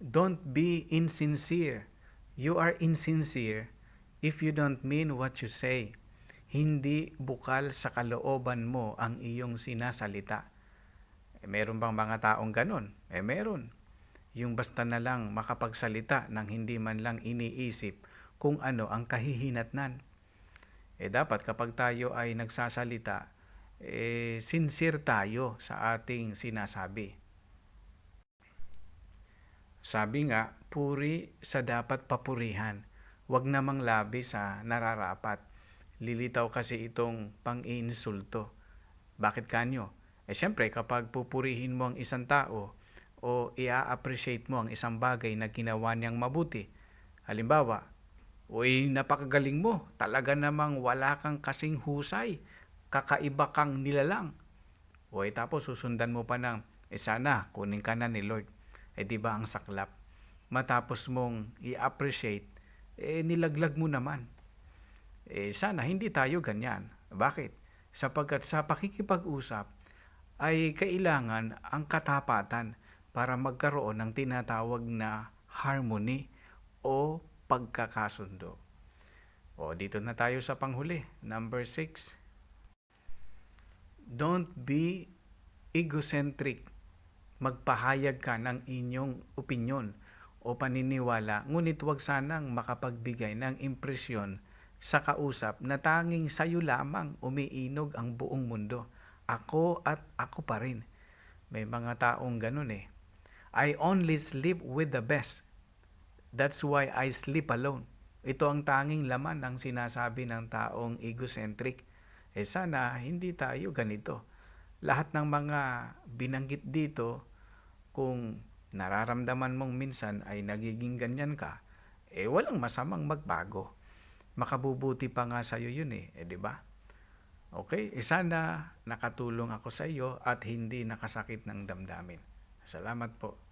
Don't be insincere. You are insincere if you don't mean what you say. Hindi bukal sa kalooban mo ang iyong sinasalita. Eh, meron bang mga taong ganun? Eh, meron. Yung basta na lang makapagsalita ng hindi man lang iniisip kung ano ang kahihinatnan. Eh dapat kapag tayo ay nagsasalita, eh sincere tayo sa ating sinasabi. Sabi nga, puri sa dapat papurihan, wag namang labi sa nararapat. Lilitaw kasi itong pang-iinsulto. Bakit kanyo? Eh syempre kapag pupurihin mo ang isang tao o i-appreciate mo ang isang bagay na ginawa niyang mabuti, halimbawa, Uy, napakagaling mo. Talaga namang wala kang kasing husay. Kakaiba kang nilalang. Uy, tapos susundan mo pa ng, eh sana, kunin ka na ni Lord. Eh di ba ang saklap? Matapos mong i-appreciate, eh nilaglag mo naman. Eh sana hindi tayo ganyan. Bakit? Sapagkat sa pakikipag-usap ay kailangan ang katapatan para magkaroon ng tinatawag na harmony o pagkakasundo. O dito na tayo sa panghuli, number 6. Don't be egocentric. Magpahayag ka ng inyong opinyon o paniniwala, ngunit huwag sanang makapagbigay ng impresyon sa kausap na tanging sayo lamang umiinog ang buong mundo. Ako at ako pa rin. May mga taong ganun eh. I only sleep with the best. That's why I sleep alone. Ito ang tanging laman ng sinasabi ng taong egocentric. Eh sana hindi tayo ganito. Lahat ng mga binanggit dito, kung nararamdaman mong minsan ay nagiging ganyan ka, eh walang masamang magbago. Makabubuti pa nga sa'yo yun eh, eh di ba? Okay, eh sana nakatulong ako sa iyo at hindi nakasakit ng damdamin. Salamat po.